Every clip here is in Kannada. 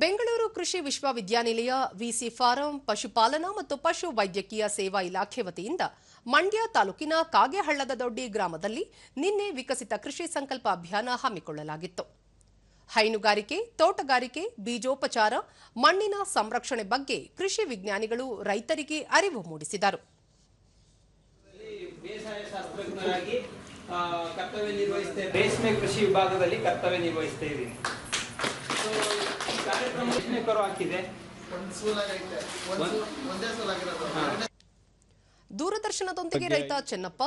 ಬೆಂಗಳೂರು ಕೃಷಿ ವಿಶ್ವವಿದ್ಯಾನಿಲಯ ವಿಸಿ ಫಾರಂ, ಪಶುಪಾಲನಾ ಮತ್ತು ಪಶು ವೈದ್ಯಕೀಯ ಸೇವಾ ಇಲಾಖೆ ವತಿಯಿಂದ ಮಂಡ್ಯ ತಾಲೂಕಿನ ಕಾಗೆಹಳ್ಳದ ದೊಡ್ಡಿ ಗ್ರಾಮದಲ್ಲಿ ನಿನ್ನೆ ವಿಕಸಿತ ಕೃಷಿ ಸಂಕಲ್ಪ ಅಭಿಯಾನ ಹಮ್ಮಿಕೊಳ್ಳಲಾಗಿತ್ತು. ಹೈನುಗಾರಿಕೆ, ತೋಟಗಾರಿಕೆ, ಬೀಜೋಪಚಾರ, ಮಣ್ಣಿನ ಸಂರಕ್ಷಣೆ ಬಗ್ಗೆ ಕೃಷಿ ವಿಜ್ಞಾನಿಗಳು ರೈತರಿಗೆ ಅರಿವು ಮೂಡಿಸಿದರು. ಕರ್ತವ್ಯ ನಿರ್ವಹಿಸ್ತೇವೆ ಕೃಷಿ ವಿಭಾಗದಲ್ಲಿ ದೂರದರ್ಶನದೊಂದಿಗೆ ರೈತ ಚೆನ್ನಪ್ಪ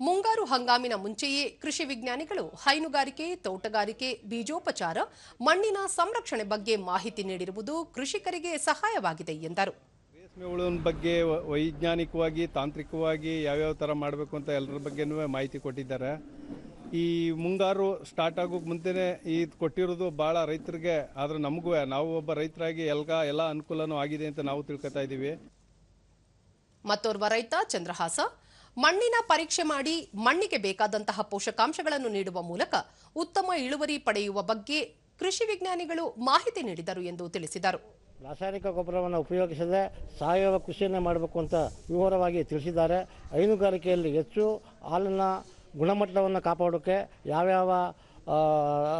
ಮುಂಗಾರು ಹಂಗಾಮಿನ ಮುಂಚೆಯೇ ಕೃಷಿ ವಿಜ್ಞಾನಿಗಳು ಹೈನುಗಾರಿಕೆ ತೋಟಗಾರಿಕೆ ಬೀಜೋಪಚಾರ ಮಣ್ಣಿನ ಸಂರಕ್ಷಣೆ ಬಗ್ಗೆ ಮಾಹಿತಿ ನೀಡಿರುವುದು ಕೃಷಿಕರಿಗೆ ಸಹಾಯವಾಗಿದೆ ಎಂದರು. ಬಗ್ಗೆ ವೈಜ್ಞಾನಿಕವಾಗಿ ತಾಂತ್ರಿಕವಾಗಿ ಯಾವ್ಯಾವ ಥರ ಮಾಡಬೇಕು ಅಂತ ಎಲ್ಲರ ಬಗ್ಗೆನೂ ಮಾಹಿತಿ ಕೊಟ್ಟಿದ್ದಾರೆ. ಈ ಮುಂಗಾರು ಸ್ಟಾರ್ಟ್ ಆಗೋಕೆ ಮುಂಚೆನೇ ಇದು ಕೊಟ್ಟಿರೋದು ಭಾಳ ರೈತರಿಗೆ ಆದ್ರೆ ನಮಗೂ ನಾವು ಒಬ್ಬ ರೈತರಾಗಿ ಎಲ್ಗ ಎಲ್ಲ ಅನುಕೂಲನೂ ಆಗಿದೆ ಅಂತ ನಾವು ತಿಳ್ಕೊತಾ ಇದ್ದೀವಿ ಮತ್ತೋರ್ವ ರೈತ ಚಂದ್ರಹಾಸ ಮಣ್ಣಿನ ಪರೀಕ್ಷೆ ಮಾಡಿ ಮಣ್ಣಿಗೆ ಬೇಕಾದಂತಹ ಪೋಷಕಾಂಶಗಳನ್ನು ನೀಡುವ ಮೂಲಕ ಉತ್ತಮ ಇಳುವರಿ ಪಡೆಯುವ ಬಗ್ಗೆ ಕೃಷಿ ವಿಜ್ಞಾನಿಗಳು ಮಾಹಿತಿ ನೀಡಿದರು ಎಂದು ತಿಳಿಸಿದರು. ರಾಸಾಯನಿಕ ಗೊಬ್ಬರವನ್ನು ಉಪಯೋಗಿಸದೆ ಸಾವಯವ ಕೃಷಿಯನ್ನೇ ಮಾಡಬೇಕು ಅಂತ ವಿವರವಾಗಿ ತಿಳಿಸಿದ್ದಾರೆ. ಹೈನುಗಾರಿಕೆಯಲ್ಲಿ ಹೆಚ್ಚು ಹಾಲಿನ ಗುಣಮಟ್ಟವನ್ನು ಕಾಪಾಡೋಕ್ಕೆ ಯಾವ್ಯಾವ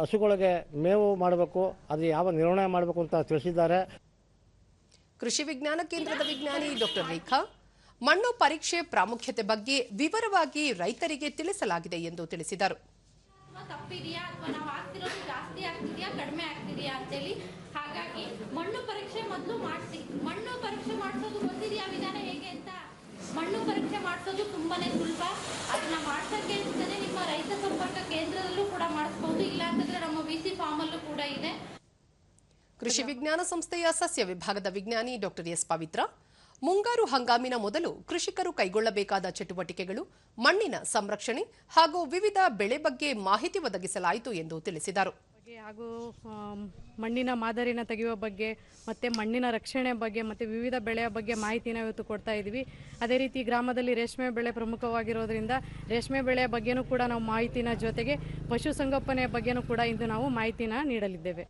ಹಸುಗಳಿಗೆ ಮೇವು ಮಾಡಬೇಕು ಅದು ಯಾವ ನಿರ್ವಹಣೆ ಮಾಡಬೇಕು ಅಂತ ತಿಳಿಸಿದ್ದಾರೆ. ಕೃಷಿ ವಿಜ್ಞಾನ ಕೇಂದ್ರದ ವಿಜ್ಞಾನಿ ಡಾಕ್ಟರ್ ರೇಖಾ ಮಣ್ಣು ಪರೀಕ್ಷೆ ಪ್ರಾಮುಖ್ಯತೆ ಬಗ್ಗೆ ವಿವರವಾಗಿ ರೈತರಿಗೆ ತಿಳಿಸಲಾಗಿದೆ ಎಂದು ತಿಳಿಸಿದರು. ತಪ್ಪಿದೆಯಾ ಅಥವಾ ನಾವು ಆಗ್ತಿರೋದು ಜಾಸ್ತಿ ಆಗ್ತಿದೆಯಾ ಕಡಿಮೆ ಆಗ್ತಿದೆಯಾ ಅಂತೇಳಿ ಹಾಗಾಗಿ ಮಣ್ಣು ಪರೀಕ್ಷೆ ಮೊದಲು ಮಾಡಿಸಿ ಮಣ್ಣು ಪರೀಕ್ಷೆ ಮಾಡಿಸೋದು ಗೊತ್ತಿದೆಯಾ ವಿಧಾನ ಹೇಗೆ ಅಂತ? ಮಣ್ಣು ಪರೀಕ್ಷೆ ಮಾಡಿಸೋದು ತುಂಬಾನೇ ಸುಲಭ ಅದನ್ನ ಮಾಡ್ಸೋಕ್ಕೆ ಫಾರ್ಮಲ್ಲೂ ಕೂಡ ಇದೆ. ಕೃಷಿ ವಿಜ್ಞಾನ ಸಂಸ್ಥೆಯ ಸಸ್ಯ ವಿಭಾಗದ ವಿಜ್ಞಾನಿ ಡಾಕ್ಟರ್ ಎಸ್ ಪವಿತ್ರ. ಮುಂಗಾರು ಹಂಗಾಮಿನ ಮೊದಲು ಕೃಷಿಕರು ಕೈಗೊಳ್ಳಬೇಕಾದ ಚಟುವಟಿಕೆಗಳು, ಮಣ್ಣಿನ ಸಂರಕ್ಷಣೆ ಹಾಗೂ ವಿವಿಧ ಬೆಳೆ ಬಗ್ಗೆ ಮಾಹಿತಿ ಒದಗಿಸಲಾಯಿತು ಎಂದು ತಿಳಿಸಿದರು. ಬಗ್ಗೆ ಹಾಗೂ ಮಣ್ಣಿನ ಮಾದರಿನ ತೆಗೆಯುವ ಬಗ್ಗೆ, ಮತ್ತು ಮಣ್ಣಿನ ರಕ್ಷಣೆ ಬಗ್ಗೆ, ಮತ್ತು ವಿವಿಧ ಬೆಳೆಯ ಬಗ್ಗೆ ಮಾಹಿತಿನ ಇವತ್ತು ಕೊಡ್ತಾ ಇದ್ದೀವಿ. ಅದೇ ರೀತಿ ಗ್ರಾಮದಲ್ಲಿ ರೇಷ್ಮೆ ಬೆಳೆ ಪ್ರಮುಖವಾಗಿರೋದ್ರಿಂದ ರೇಷ್ಮೆ ಬೆಳೆಯ ಬಗ್ಗೆನೂ ಕೂಡ ನಾವು ಮಾಹಿತಿನ ಜೊತೆಗೆ ಪಶುಸಂಗೋಪನೆಯ ಬಗ್ಗೆನೂ ಕೂಡ ಇಂದು ನಾವು ಮಾಹಿತಿನ ನೀಡಲಿದ್ದೇವೆ.